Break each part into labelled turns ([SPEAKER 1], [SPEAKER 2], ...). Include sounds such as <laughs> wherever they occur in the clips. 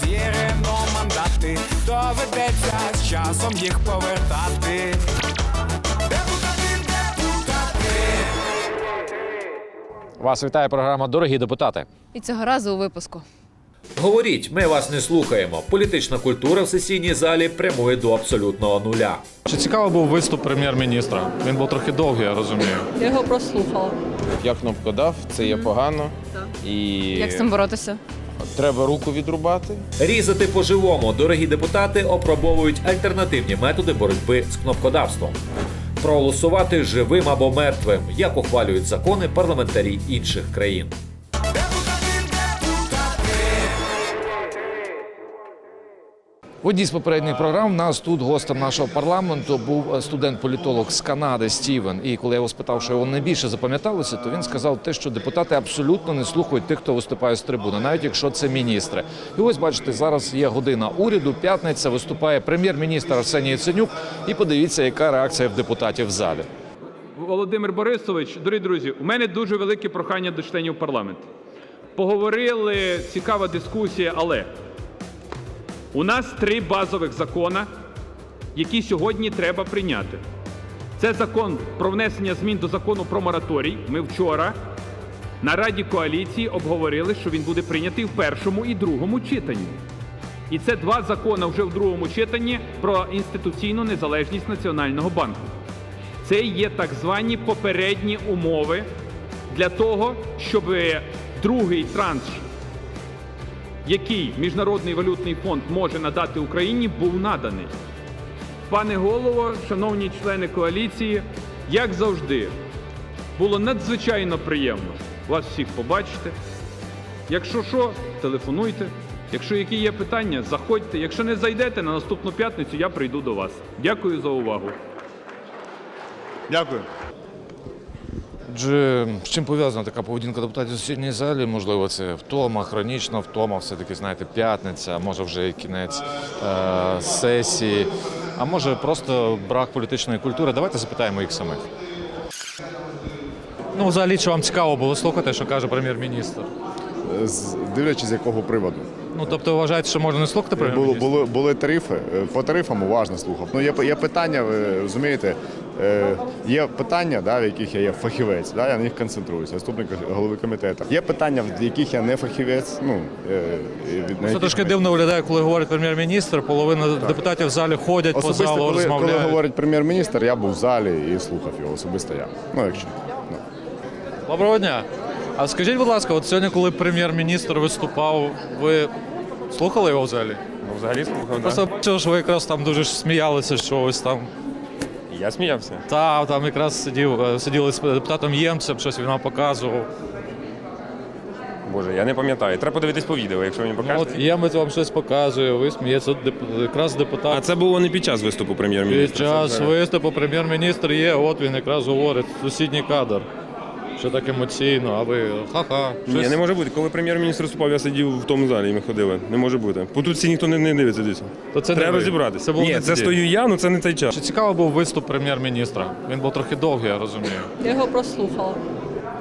[SPEAKER 1] перевірено мандати, доведеться з часом їх повертати. Депутати, депутати.
[SPEAKER 2] Вас вітає програма Дорогі депутати.
[SPEAKER 3] І цього разу у випуску.
[SPEAKER 4] Говоріть, ми вас не слухаємо. Політична культура в сесійній залі прямує до абсолютного нуля.
[SPEAKER 2] Чи цікавий був виступ прем'єр-міністра? Він був трохи довгий, я розумію.
[SPEAKER 5] Я його прослухала.
[SPEAKER 6] Я кнопкодав, це є погано. І
[SPEAKER 3] Як з цим боротися?
[SPEAKER 6] Треба руку відрубати.
[SPEAKER 4] Різати по-живому дорогі депутати опробовують альтернативні методи боротьби з кнопкодавством. Проголосувати живим або мертвим, як ухвалюють закони парламентарі інших країн.
[SPEAKER 2] В одній з попередніх програм у нас тут гостем нашого парламенту був е, студент-політолог з Канади Стівен. І коли я його спитав, що його найбільше запам'яталося, то він сказав те, що депутати абсолютно не слухають тих, хто виступає з трибуни, навіть якщо це міністри. І ось бачите, зараз є година уряду. П'ятниця виступає прем'єр-міністр Арсеній Яценюк. І подивіться, яка реакція в депутатів в залі.
[SPEAKER 7] Володимир Борисович, дорогі друзі, у мене дуже велике прохання до членів парламенту. Поговорили, цікава дискусія, але у нас три базових закони, які сьогодні треба прийняти. Це закон про внесення змін до закону про мораторій. Ми вчора на Раді коаліції обговорили, що він буде прийнятий в першому і другому читанні. І це два закони вже в другому читанні про інституційну незалежність Національного банку. Це є так звані попередні умови для того, щоб другий транш, який Міжнародний валютний фонд може надати Україні, був наданий. Пане голово, шановні члени коаліції, як завжди, було надзвичайно приємно вас всіх побачити. Якщо що, телефонуйте. Якщо які є питання, заходьте. Якщо не зайдете на наступну п'ятницю, я прийду до вас. Дякую за увагу.
[SPEAKER 8] Дякую.
[SPEAKER 2] Отже, з чим пов'язана така поведінка депутатів у сесійній залі? Можливо, це втома, хронічна втома, все-таки, знаєте, п'ятниця, а може вже і кінець е- сесії, а може просто брак політичної культури. Давайте запитаємо їх самих. Ну, взагалі, чи вам цікаво було слухати, що каже прем'єр-міністр?
[SPEAKER 8] Дивлячись, з якого приводу.
[SPEAKER 2] Ну, тобто, вважаєте, що можна не слухати прем'єр-міністра?
[SPEAKER 8] були, були тарифи. е, По тарифам уважно слухав. Ну, є, є питання, ви розумієте, є питання, да, в яких я є фахівець, да, я на них концентруюся, заступник голови комітету. Є питання, в яких я не фахівець. Ну, е, на
[SPEAKER 2] Це трошки дивно виглядає, коли говорить прем'єр-міністр. Половина депутатів в залі ходять по залу,
[SPEAKER 8] коли, коли говорить прем'єр-міністр, я був в залі і слухав його. Особисто я. Ну, якщо. Ну.
[SPEAKER 2] Доброго дня. А скажіть, будь ласка, от сьогодні, коли прем'єр-міністр виступав, ви слухали його в залі?
[SPEAKER 9] Ну, взагалі слухав,
[SPEAKER 2] Просто бачив, що ви якраз там дуже сміялися, що ось там.
[SPEAKER 9] Я сміявся.
[SPEAKER 2] Та там якраз сидів, е, сиділи з депутатом Ємцем, щось він нам показував.
[SPEAKER 9] Боже, я не пам'ятаю. Треба подивитись по відео, якщо мені
[SPEAKER 2] Ну,
[SPEAKER 9] покажете.
[SPEAKER 2] от Ємець вам щось показує, ви смієтеся, от деп- якраз депутат.
[SPEAKER 9] А це було не під час виступу прем'єр-міністра. Під час
[SPEAKER 2] виступу прем'єр-міністр є, от він якраз говорить, сусідній кадр. Що так емоційно, а ви ха-ха.
[SPEAKER 9] Ні, не може бути. Коли прем'єр-міністр виступав, я сидів в тому залі і ми ходили. Не може бути. Бо тут всі ніхто не, не дивиться дійсно.
[SPEAKER 2] То це не
[SPEAKER 9] Треба
[SPEAKER 2] ви.
[SPEAKER 9] розібратися.
[SPEAKER 2] Це було
[SPEAKER 9] Ні,
[SPEAKER 2] не
[SPEAKER 9] це
[SPEAKER 2] тоді.
[SPEAKER 9] стою я, ну це не той час.
[SPEAKER 2] Чи цікавий був виступ прем'єр-міністра? Він був трохи довгий, я розумію.
[SPEAKER 5] Я його прослухала.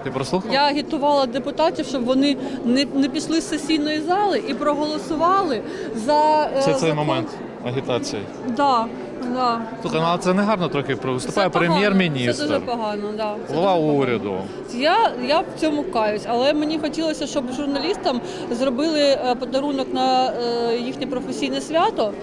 [SPEAKER 2] Ти прослухав?
[SPEAKER 5] Я агітувала депутатів, щоб вони не, не пішли з сесійної зали і проголосували за е,
[SPEAKER 2] Це цей
[SPEAKER 5] закон-
[SPEAKER 2] момент агітації.
[SPEAKER 5] Да, да.
[SPEAKER 2] Слухай, ну але це не гарно трохи виступає
[SPEAKER 5] прем'єр-міністр. Це дуже погано, да. Це
[SPEAKER 2] голова
[SPEAKER 5] дуже погано.
[SPEAKER 2] уряду.
[SPEAKER 5] Я, я в цьому каюсь, але мені хотілося, щоб журналістам зробили е, подарунок на е, їхнє професійне свято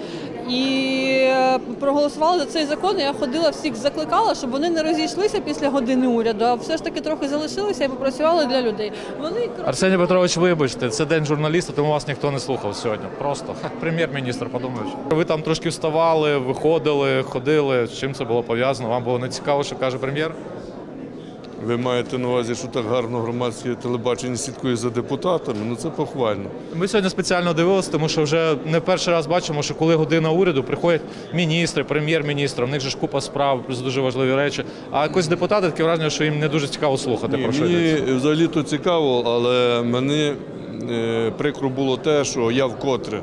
[SPEAKER 5] і е, проголосували за цей закон. Я ходила всіх закликала, щоб вони не розійшлися після години уряду, а все ж таки трохи залишилися і попрацювали для людей. Вони
[SPEAKER 2] Арсеній Петрович, вибачте, це день журналіста, тому вас ніхто не слухав сьогодні. Просто прем'єр-міністр, подумаєш. Ви там трошки вставали, виходили, ходили. З чим це було пов'язано? Вам було не цікаво, що каже прем'єр?
[SPEAKER 10] Ви маєте на увазі, що так гарно громадське телебачення слідкує за депутатами? Ну це похвально.
[SPEAKER 2] Ми сьогодні спеціально дивилися, тому що вже не перший раз бачимо, що коли година уряду приходять міністри, прем'єр-міністр, в них же ж купа справ, плюс дуже важливі речі. А якось депутати таке враження, що їм не дуже цікаво слухати
[SPEAKER 10] Ні,
[SPEAKER 2] про що
[SPEAKER 10] мені
[SPEAKER 2] йдеться.
[SPEAKER 10] взагалі то цікаво, але мені е, прикро було те, що я вкотре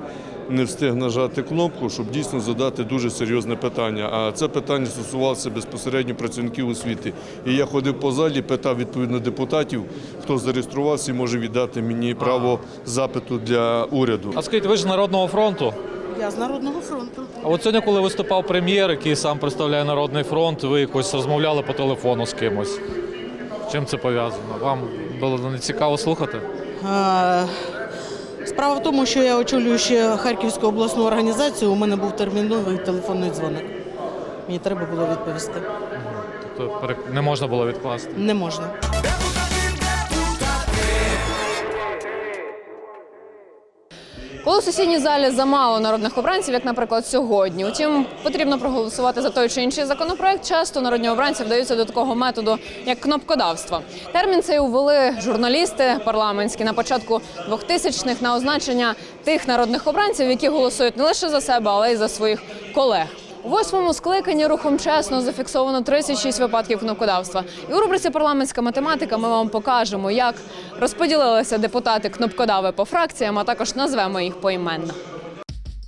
[SPEAKER 10] не встиг нажати кнопку, щоб дійсно задати дуже серйозне питання. А це питання стосувалося безпосередньо працівників освіти. І я ходив по залі, питав відповідно депутатів, хто зареєструвався і може віддати мені право запиту для уряду.
[SPEAKER 11] А скажіть, ви ж з Народного фронту.
[SPEAKER 12] Я з Народного фронту.
[SPEAKER 11] А от сьогодні, коли виступав прем'єр, який сам представляє Народний фронт, ви якось розмовляли по телефону з кимось. Чим це пов'язано? Вам було не цікаво слухати?
[SPEAKER 12] Справа в тому, що я очолюю ще Харківську обласну організацію. У мене був терміновий телефонний дзвоник. Мені треба було відповісти.
[SPEAKER 11] Тобто не можна було відкласти.
[SPEAKER 12] Не можна.
[SPEAKER 3] Коли в сесійній залі замало народних обранців, як, наприклад, сьогодні, утім, потрібно проголосувати за той чи інший законопроект. Часто народні обранці вдаються до такого методу, як кнопкодавство. Термін цей увели журналісти парламентські на початку 2000-х на означення тих народних обранців, які голосують не лише за себе, але й за своїх колег. У восьмому скликанні рухом чесно зафіксовано 36 випадків кнопкодавства. І у рубриці парламентська математика ми вам покажемо, як розподілилися депутати кнопкодави по фракціям, а також назвемо їх поіменно.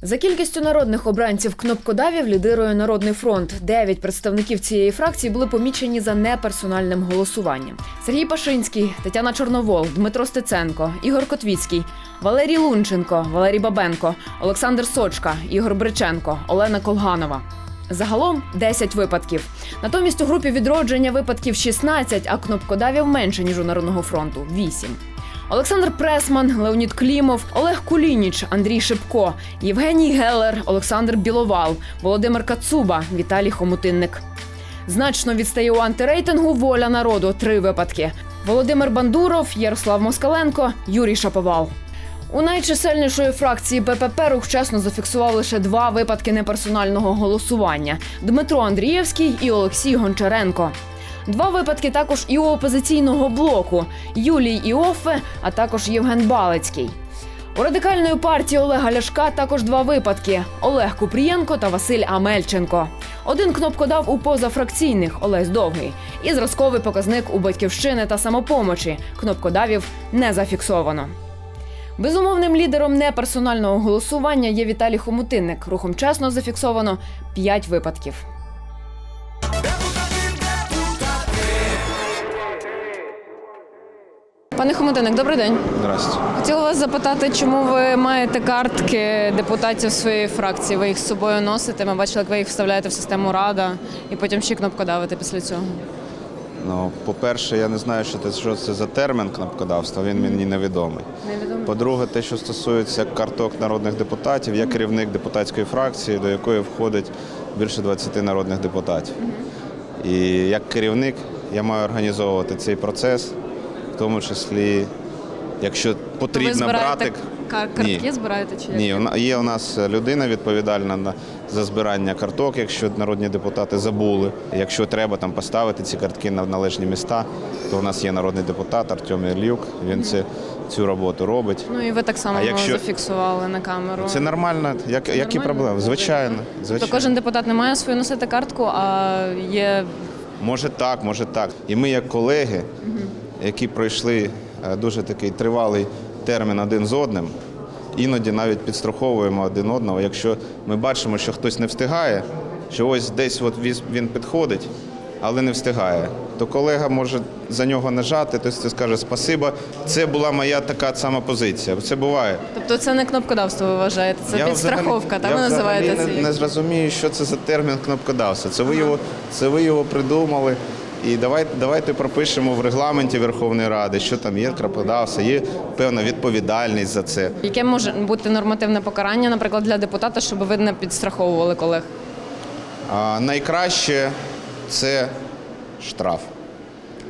[SPEAKER 3] За кількістю народних обранців кнопкодавів лідирує Народний фронт. Дев'ять представників цієї фракції були помічені за неперсональним голосуванням: Сергій Пашинський, Тетяна Чорновол, Дмитро Стеценко, Ігор Котвіцький, Валерій Лунченко, Валерій Бабенко, Олександр Сочка, Ігор Бриченко, Олена Колганова. Загалом 10 випадків. Натомість у групі відродження випадків 16, а кнопкодавів менше ніж у Народного фронту 8. Олександр Пресман, Леонід Клімов, Олег Кулініч, Андрій Шипко, Євгеній Гелер, Олександр Біловал, Володимир Кацуба, Віталій Хомутинник. Значно відстає у антирейтингу воля народу три випадки: Володимир Бандуров, Ярослав Москаленко, Юрій Шаповал. У найчисельнішої фракції БПП рух чесно зафіксував лише два випадки неперсонального голосування: Дмитро Андрієвський і Олексій Гончаренко. Два випадки також і у опозиційного блоку Юлій Іоффе, а також Євген Балицький. У радикальної партії Олега Ляшка також два випадки: Олег Купрієнко та Василь Амельченко. Один кнопкодав у позафракційних Олесь Довгий і зразковий показник у батьківщини та самопомочі. Кнопкодавів не зафіксовано. Безумовним лідером неперсонального голосування є Віталій Хомутинник. Рухом чесно зафіксовано 5 випадків. Пане Хомутинник, добрий день.
[SPEAKER 6] Здрасте.
[SPEAKER 3] Хотіла вас запитати, чому ви маєте картки депутатів своєї фракції? Ви їх з собою носите? Ми бачили, як ви їх вставляєте в систему Рада і потім ще кнопкодавите після цього.
[SPEAKER 6] Ну, по-перше, я не знаю, що це, що це за термін кнопкодавства, він мені невідомий.
[SPEAKER 3] Невідомо.
[SPEAKER 6] По-друге, те, що стосується карток народних депутатів, я керівник депутатської фракції, до якої входить більше 20 народних депутатів. І як керівник я маю організовувати цей процес, тому числі, якщо потрібно брати.
[SPEAKER 3] ка- картки, збираєте чи як?
[SPEAKER 6] Ні, є у нас людина відповідальна за збирання карток, якщо народні депутати забули. Якщо треба там поставити ці картки на належні міста, то у нас є народний депутат Артем Ілюк. Він це, цю роботу робить.
[SPEAKER 3] Ну і ви так само
[SPEAKER 6] якщо-
[SPEAKER 3] зафіксували на камеру.
[SPEAKER 6] Це нормально. Як, які
[SPEAKER 3] Нормально?
[SPEAKER 6] проблеми? Звичайно.
[SPEAKER 3] То
[SPEAKER 6] звичайно.
[SPEAKER 3] кожен депутат не має свою носити картку, а є
[SPEAKER 6] Може так, може так. І ми, як колеги, які пройшли е, дуже такий тривалий термін один з одним, іноді навіть підстраховуємо один одного. Якщо ми бачимо, що хтось не встигає, що ось десь от він підходить, але не встигає, то колега може за нього нажати, тобто ти скаже спасибо. Це була моя така сама позиція. Це буває.
[SPEAKER 3] Тобто це не кнопкодавство, ви вважаєте? Це
[SPEAKER 6] Я
[SPEAKER 3] підстраховка, так ви називаєте
[SPEAKER 6] взагалі не, не зрозумію, що це за термін кнопкодавства. Це ви його, це ви його придумали. І давайте, давайте пропишемо в регламенті Верховної Ради, що там є кнопкодавство, є певна відповідальність за це.
[SPEAKER 3] Яке може бути нормативне покарання, наприклад, для депутата, щоб ви не підстраховували колег?
[SPEAKER 6] А найкраще це штраф.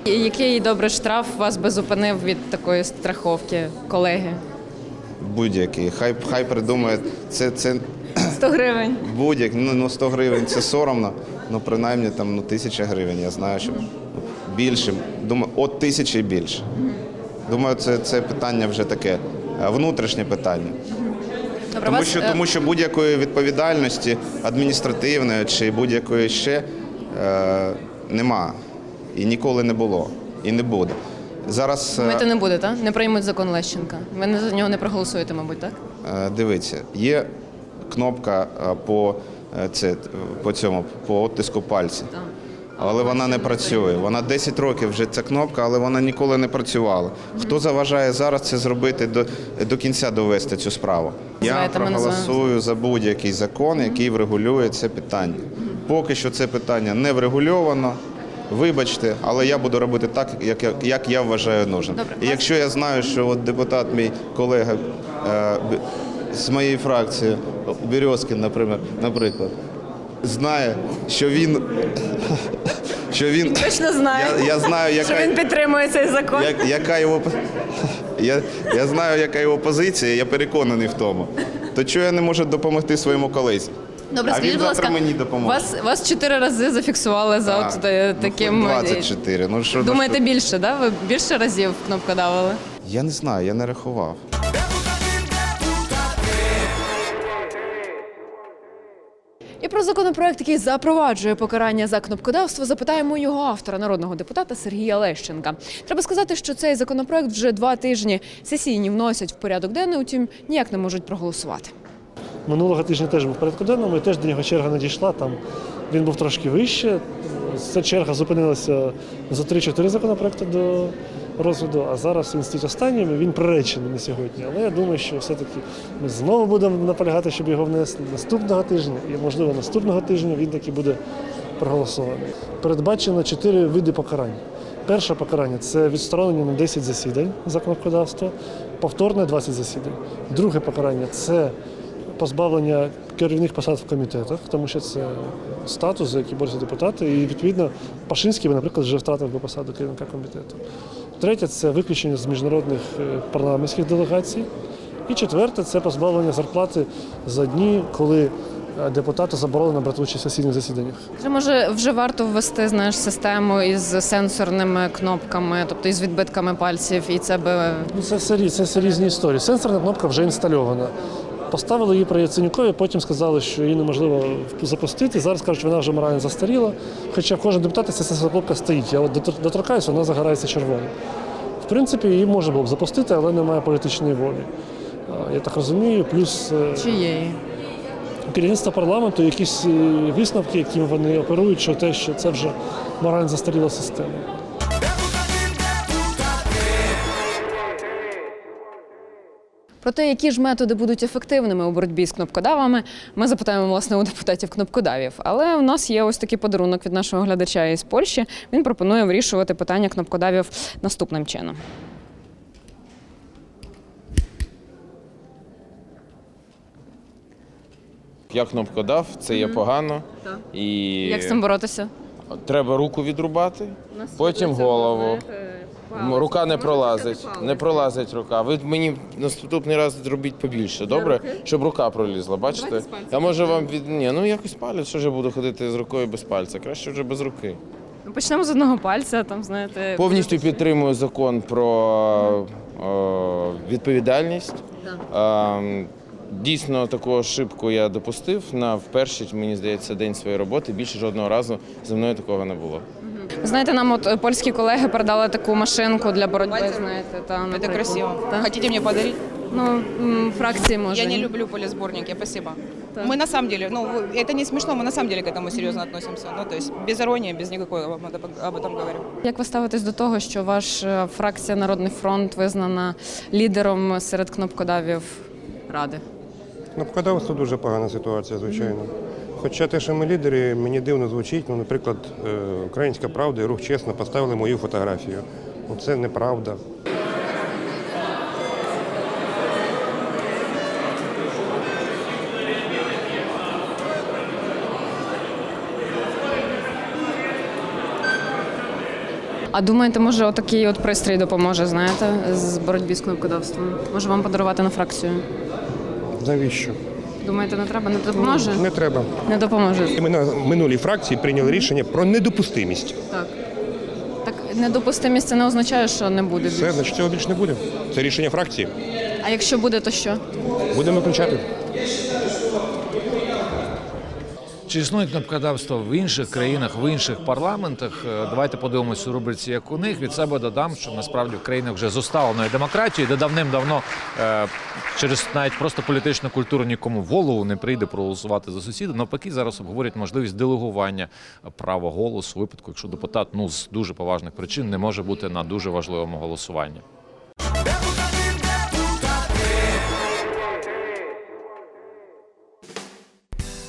[SPEAKER 3] І Який добрий штраф вас би зупинив від такої страховки, колеги?
[SPEAKER 6] Будь-який. Хай хай придумає це, це
[SPEAKER 3] 100 гривень.
[SPEAKER 6] будь-як. Ну, ну 100 гривень це соромно. Ну принаймні там ну тисяча гривень. Я знаю, що більше. Думаю, от тисячі і більше. Думаю, це, це питання вже таке е, внутрішнє питання.
[SPEAKER 3] Добре,
[SPEAKER 6] Тому
[SPEAKER 3] вас,
[SPEAKER 6] що,
[SPEAKER 3] е,
[SPEAKER 6] тому що будь-якої відповідальності адміністративної чи будь-якої ще е, нема. І ніколи не було. І не буде. Зараз е,
[SPEAKER 3] Думаєте, не буде, так? Не приймуть закон Лещенка. Ви не за нього не проголосуєте, мабуть, так?
[SPEAKER 6] е, дивіться, є кнопка е, по, е, це, по цьому по оттиску пальців. Але вона не працює. Вона 10 років вже ця кнопка, але вона ніколи не працювала. Хто заважає зараз це зробити до, до кінця довести цю справу? Я проголосую за будь-який закон, який врегулює це питання. Поки що це питання не врегульовано. Вибачте, але я буду робити так, як я, як я вважаю нужним. І якщо я знаю, що от депутат, мій колега е, з моєї фракції, Березкін, наприклад, наприклад, знає, що він. <laughs> Що він
[SPEAKER 3] Точно знаю.
[SPEAKER 6] Я, я знаю, яка,
[SPEAKER 3] Що він підтримує цей закон.
[SPEAKER 6] як, яка його <laughs> я, я знаю, яка його позиція, я переконаний в тому. То чого я не можу допомогти своєму колезі?
[SPEAKER 3] Добре,
[SPEAKER 6] а
[SPEAKER 3] скажіть,
[SPEAKER 6] він
[SPEAKER 3] будь ласка,
[SPEAKER 6] мені допоможе.
[SPEAKER 3] вас, вас чотири рази зафіксували за
[SPEAKER 6] А,
[SPEAKER 3] от е,
[SPEAKER 6] ну,
[SPEAKER 3] таким. е,
[SPEAKER 6] 24. Ну, що, ну,
[SPEAKER 3] Думаєте,
[SPEAKER 6] що?
[SPEAKER 3] більше, да? Ви більше разів кнопкодавили?
[SPEAKER 6] Я не знаю, я не рахував.
[SPEAKER 3] Про законопроект, який запроваджує покарання за кнопкодавство, запитаємо його автора, народного депутата Сергія Лещенка. Треба сказати, що цей законопроект вже два тижні сесійні вносять в порядок денний, утім ніяк не можуть проголосувати.
[SPEAKER 13] Минулого тижня теж був порядку денному, і теж до нього черга надійшла. Там він був трошки вище. Ця черга зупинилася за 3-4 законопроекти до розгляду, а зараз він стоїть останнім. Він приречений на сьогодні. Але я думаю, що все-таки ми знову будемо наполягати, щоб його внесли наступного тижня, і можливо наступного тижня він таки буде проголосований. Передбачено чотири види покарань. Перше покарання це відсторонення на 10 засідань за кнопкодавство, повторне 20 засідань. Друге покарання це позбавлення керівних посад в комітетах, тому що це статус, за який борються депутати, і відповідно Пашинський, наприклад, вже втратив би посаду керівника комітету. Третє це виключення з міжнародних е, парламентських делегацій. І четверте це позбавлення зарплати за дні, коли е, депутату заборонено брати участь в сесійних засіданнях.
[SPEAKER 3] Вже може вже варто ввести знаєш систему із сенсорними кнопками, тобто із відбитками пальців, і це би
[SPEAKER 13] Ну, це, все, рі- це різні історії. Сенсорна кнопка вже інстальована. Поставили її при Яценюкові, потім сказали, що її неможливо запустити. Зараз кажуть, що вона вже морально застаріла. Хоча в кожен депутат ця сенсорна стоїть. Я от доторкаюся, вона загорається червоною. В принципі, її можна було б запустити, але немає політичної волі. Я так розумію. Плюс е,
[SPEAKER 3] чиєї.
[SPEAKER 13] керівництво парламенту, якісь е, висновки, якими вони оперують, що те, що це вже морально застаріла система.
[SPEAKER 3] Про те, які ж методи будуть ефективними у боротьбі з кнопкодавами, ми запитаємо власне у депутатів кнопкодавів. Але у нас є ось такий подарунок від нашого глядача із Польщі. Він пропонує вирішувати питання кнопкодавів наступним чином.
[SPEAKER 14] Я кнопкодав, це є погано. І
[SPEAKER 3] Як з цим боротися?
[SPEAKER 14] треба руку відрубати, потім голову. М, Рука не пролазить. Не пролазить рука. Ви мені наступний раз зробіть побільше, добре? Щоб рука пролізла, бачите? Я можу вам від. Ні, ну якось палець, що ж я буду ходити з рукою без пальця. Краще вже без руки.
[SPEAKER 3] Ну, Почнемо з одного пальця, там знаєте.
[SPEAKER 14] Повністю підтримую закон про е, відповідальність. Е, Дійсно, таку ошибку я допустив на в перший, мені здається, день своєї роботи. Більше жодного разу зі мною такого не було.
[SPEAKER 3] Знаєте, нам от е, польські колеги передали таку машинку для боротьби. Знаєте, та
[SPEAKER 15] Это
[SPEAKER 3] наприклад.
[SPEAKER 15] красиво.
[SPEAKER 3] Та?
[SPEAKER 15] Хотите мне подарить?
[SPEAKER 3] Ну м, фракції може.
[SPEAKER 15] Я не
[SPEAKER 3] ні?
[SPEAKER 15] люблю полисборники, спасибо. Мы на самом деле, ну, это не смешно, мы на самом деле к этому серьезно относимся. Ну, то есть без иронии, без никакой об этом- об этом говорю.
[SPEAKER 3] Як ви ставитесь до того, що ваша фракція Народний фронт визнана лідером серед кнопкодавів ради?
[SPEAKER 16] Кнопкодавство дуже погана ситуація, звичайно. Хоча те, що ми лідери, мені дивно звучить. Ну, наприклад, е, Українська правда і рух чесно поставили мою фотографію. Ну, це неправда.
[SPEAKER 3] А думаєте, може, отакий от пристрій допоможе, знаєте, з боротьбі з кнопкодавством? Може вам подарувати на фракцію?
[SPEAKER 16] Навіщо?
[SPEAKER 3] Думаєте, не треба? Не допоможе?
[SPEAKER 16] Не треба.
[SPEAKER 3] Не допоможе.
[SPEAKER 16] І ми на минулій фракції прийняли рішення про недопустимість.
[SPEAKER 3] Так. Так недопустимість це не означає, що не буде
[SPEAKER 16] Все,
[SPEAKER 3] більше.
[SPEAKER 16] значить, цього більше не буде. Це рішення фракції.
[SPEAKER 3] А якщо буде, то що?
[SPEAKER 16] Будемо виключати.
[SPEAKER 2] Чи існує кнопкодавство в інших країнах, в інших парламентах? Е, Давайте подивимося у рубриці, як у них. Від себе додам, що насправді в країнах вже з усталеною демократією, де давним-давно е, через навіть просто політичну культуру нікому в голову не прийде проголосувати за сусіда. Навпаки, зараз обговорюють можливість делегування права голосу випадку, якщо депутат ну з дуже поважних причин не може бути на дуже важливому голосуванні.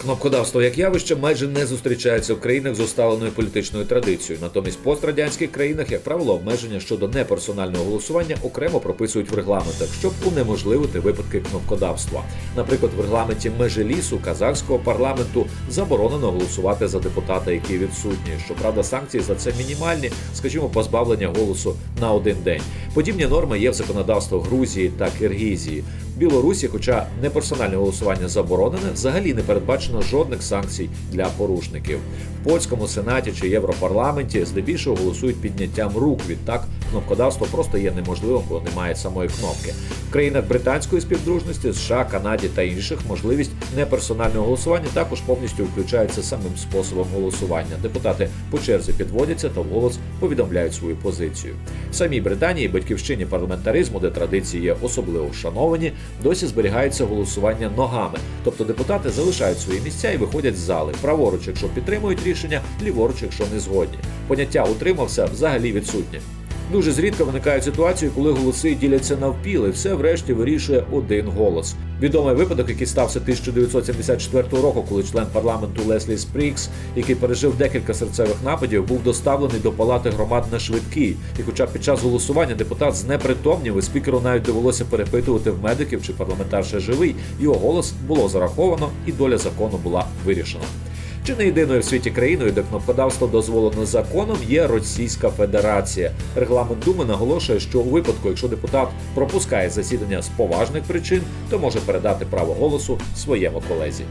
[SPEAKER 4] Кнопкодавство як явище майже не зустрічається в країнах з усталеною політичною традицією. Натомість в пострадянських країнах, як правило, обмеження щодо неперсонального голосування окремо прописують в регламентах, щоб унеможливити випадки кнопкодавства. Наприклад, в регламенті Межелісу казахського парламенту заборонено голосувати за депутата, який відсутній. Щоправда, санкції за це мінімальні, скажімо, позбавлення голосу на один день. Подібні норми є в законодавстві Грузії та Киргізії. В Білорусі, хоча неперсональне голосування заборонене, взагалі не передбачено жодних санкцій для порушників. В польському сенаті чи європарламенті здебільшого голосують підняттям рук. Відтак кнопкодавство просто є неможливим, бо немає самої кнопки. В країнах британської співдружності, США, Канаді та інших можливість неперсонального голосування також повністю включається самим способом голосування. Депутати по черзі підводяться та вголос повідомляють свою позицію. В самій Британії, батьківщині парламентаризму, де традиції є особливо вшановані, досі зберігається голосування ногами, тобто депутати залишають свої місця і виходять з зали. Праворуч, якщо підтримують рішення, ліворуч, якщо не згодні. Поняття утримався взагалі відсутнє. Дуже зрідка виникають ситуації, коли голоси діляться навпіл, і все врешті вирішує один голос. Відомий випадок, який стався 1974 року, коли член парламенту Леслі Спрікс, який пережив декілька серцевих нападів, був доставлений до палати громад на швидкій. І хоча під час голосування депутат знепритомнів, і спікеру навіть довелося перепитувати в медиків, чи парламентар ще живий, його голос було зараховано, і доля закону була вирішена. Чи не єдиною в світі країною, де кнопкодавство дозволено законом, є Російська Федерація. Регламент Думи наголошує, що у випадку, якщо депутат пропускає засідання з поважних причин, то може передати право голосу своєму колезі.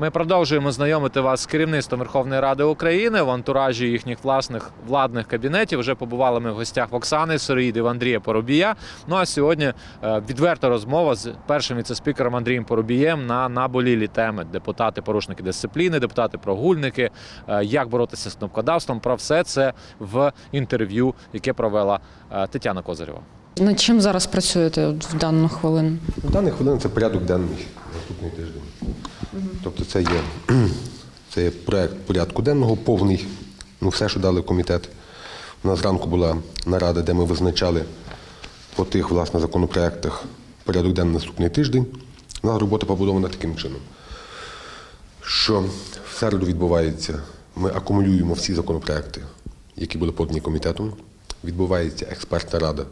[SPEAKER 11] Ми продовжуємо знайомити вас з керівництвом Верховної Ради України в антуражі їхніх власних владних кабінетів. Вже побували ми в гостях в Оксани Сироїди, в Андрія Поробія. Ну а сьогодні е, відверта розмова з першим віцеспікером Андрієм Поробієм на наболілі теми: депутати, порушники дисципліни, депутати прогульники, е, як боротися з кнопкодавством. Про все це в інтерв'ю, яке провела е, Тетяна Козарєва.
[SPEAKER 3] Над чим зараз працюєте в дану хвилину?
[SPEAKER 16] В даний хвилин це порядок денний наступний тиждень. Тобто це є, <clears throat> це є проект порядку денного повний, ну все, що дали комітет. У нас зранку була нарада, де ми визначали по тих власне законопроектах порядок денний наступний тиждень. У нас робота побудована таким чином, що в середу відбувається, ми акумулюємо всі законопроекти, які були подані комітетом. Відбувається експертна рада,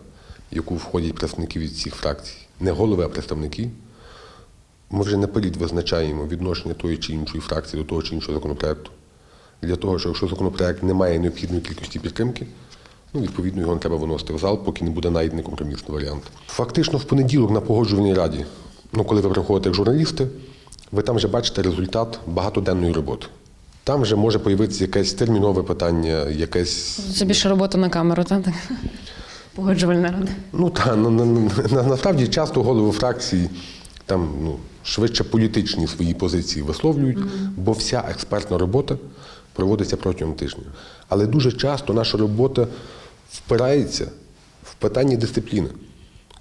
[SPEAKER 16] в яку входять представники від всіх фракцій, не голови, а представники. Ми вже наперед визначаємо відношення тої чи іншої фракції до того чи іншого законопроекту. Для того, що якщо законопроект не має необхідної кількості підтримки, ну, відповідно, його не треба виносити в зал, поки не буде знайдений компромісний варіант. Фактично, в понеділок на погоджувальній раді, ну, коли ви приходите як журналісти, ви там вже бачите результат багатоденної роботи. Там вже може появитися якесь термінове питання, якесь
[SPEAKER 3] Це більше робота на камеру, так? Погоджувальна рада.
[SPEAKER 16] Ну та на, на, на, насправді часто голови фракції там ну, швидше політичні свої позиції висловлюють, бо вся експертна робота проводиться протягом тижня. Але дуже часто наша робота впирається в питання дисципліни,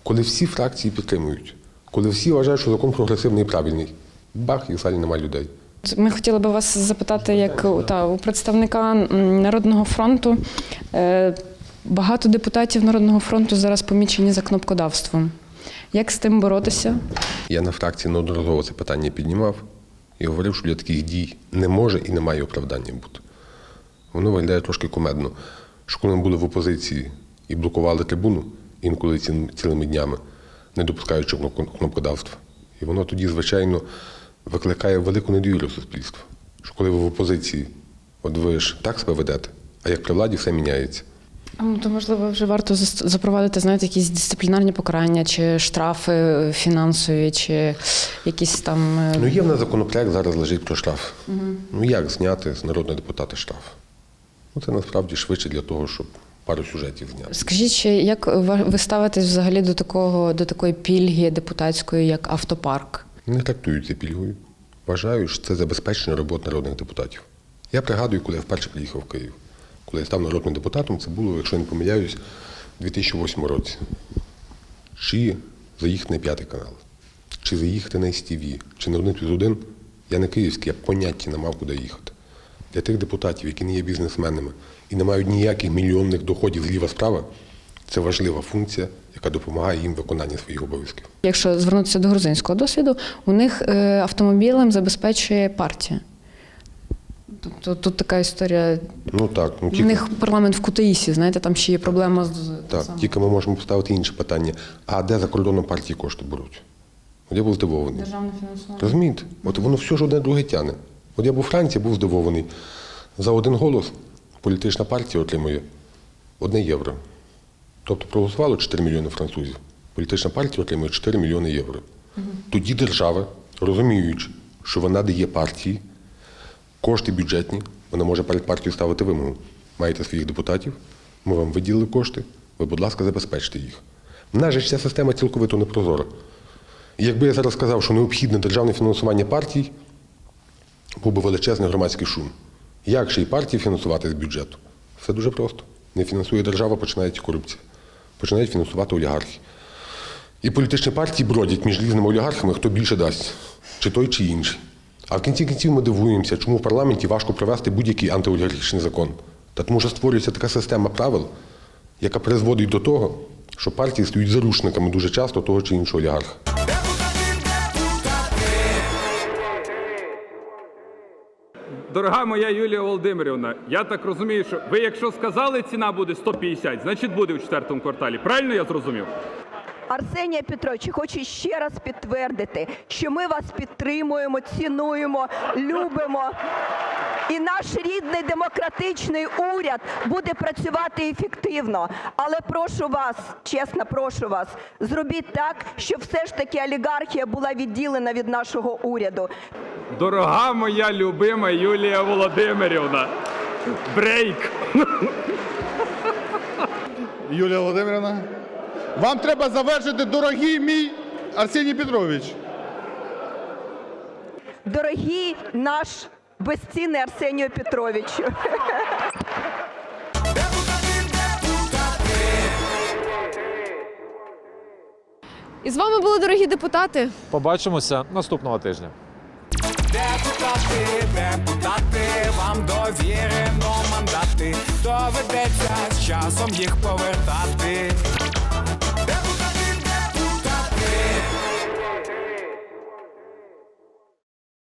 [SPEAKER 16] коли всі фракції підтримують, коли всі вважають, що закон прогресивний і правильний. Бах, і в залі немає людей.
[SPEAKER 3] Ми хотіли би вас запитати, як та, у представника Народного фронту. Е, Багато депутатів Народного фронту зараз помічені за кнопкодавством. Як з тим боротися?
[SPEAKER 16] Я на фракції неодноразово це питання піднімав і говорив, що для таких дій не може і не має оправдання бути. Воно виглядає трошки кумедно. Що коли ми були в опозиції і блокували трибуну, інколи цілими днями, не допускаючи кнопкодавства. І воно тоді, звичайно, викликає велику недовіру суспільства. Що коли ви в опозиції, от ви ж так себе ведете, а як при владі все міняється.
[SPEAKER 3] Ну, То можливо вже варто запровадити знаєте, якісь дисциплінарні покарання, чи штрафи е, фінансові, чи якісь там. е,
[SPEAKER 16] Ну, є в нас законопроект, зараз лежить про штраф. Ну як зняти з народного депутата штраф? Ну, це насправді швидше для того, щоб пару сюжетів зняти.
[SPEAKER 3] Скажіть ще, як ви ви ставитесь взагалі до такого до такої пільги депутатської, як автопарк?
[SPEAKER 16] Не трактую це пільгою. Вважаю, що це забезпечення роботи народних депутатів. Я пригадую, коли я вперше приїхав в Київ. Коли я став народним депутатом, це було, якщо я не помиляюсь, у 2008 році. Чи заїхати на п'ятий канал, чи заїхати на СТВ, чи на 1 плюс 1, я не київський, я поняття не мав, куди їхати. Для тих депутатів, які не є бізнесменами і не мають ніяких мільйонних доходів зліва-справа, це важлива функція, яка допомагає їм в виконанні своїх обов'язків.
[SPEAKER 3] Якщо звернутися до грузинського досвіду, у них е, автомобілем забезпечує партія. Тобто тут така історія.
[SPEAKER 16] Ну так, ну
[SPEAKER 3] У
[SPEAKER 16] тільки,
[SPEAKER 3] них парламент в Кутаїсі, знаєте, там ще є проблема з
[SPEAKER 16] так,
[SPEAKER 3] саме.
[SPEAKER 16] тільки ми можемо поставити інше питання. А де за кордоном партії кошти беруть? От я був здивований.
[SPEAKER 3] державне фінансування.
[SPEAKER 16] Розумієте? От воно все ж одне друге тяне. От я був у Франції, був здивований. За один голос політична партія отримує одне євро. Тобто проголосувало 4 мільйони французів. Політична партія отримує 4 мільйони євро. Тоді держава, розуміючи, що вона дає партії кошти бюджетні, вона може перед партією ставити вимогу. Маєте своїх депутатів, ми вам виділили кошти, ви, будь ласка, забезпечте їх. В нас же ця система цілковито непрозора. І якби я зараз сказав, що необхідне державне фінансування партій, був би величезний громадський шум. Як же і партії фінансувати з бюджету? Все дуже просто. Не фінансує держава, починається корупція. Починають фінансувати олігархи. І політичні партії бродять між різними олігархами, хто більше дасть, чи той, чи інший. А в кінці кінців ми дивуємося, чому в парламенті важко провести будь-який антиолігархічний закон. Та тому що створюється така система правил, яка призводить до того, що партії стають заручниками дуже часто того чи іншого олігарха.
[SPEAKER 7] Дорога моя Юлія Володимирівна, я так розумію, що ви, якщо сказали, ціна буде 150, значить буде в четвертому кварталі. Правильно я зрозумів?
[SPEAKER 17] Арсенія Петрович, хочу ще раз підтвердити, що ми вас підтримуємо, цінуємо, любимо. І наш рідний демократичний уряд буде працювати ефективно. Але прошу вас, чесно, прошу вас, зробіть так, щоб все ж таки олігархія була відділена від нашого уряду.
[SPEAKER 7] Дорога моя любима Юлія Володимирівна. Брейк.
[SPEAKER 10] Юлія Володимирівна, вам треба завершити, дорогий мій Арсеній Петрович.
[SPEAKER 17] Дорогий наш безцінний Арсенію Петровичу.
[SPEAKER 3] І з вами були дорогі депутати.
[SPEAKER 11] Побачимося наступного тижня.
[SPEAKER 1] Депутати, депутати, вам довірено мандати. Доведеться з часом їх повертати.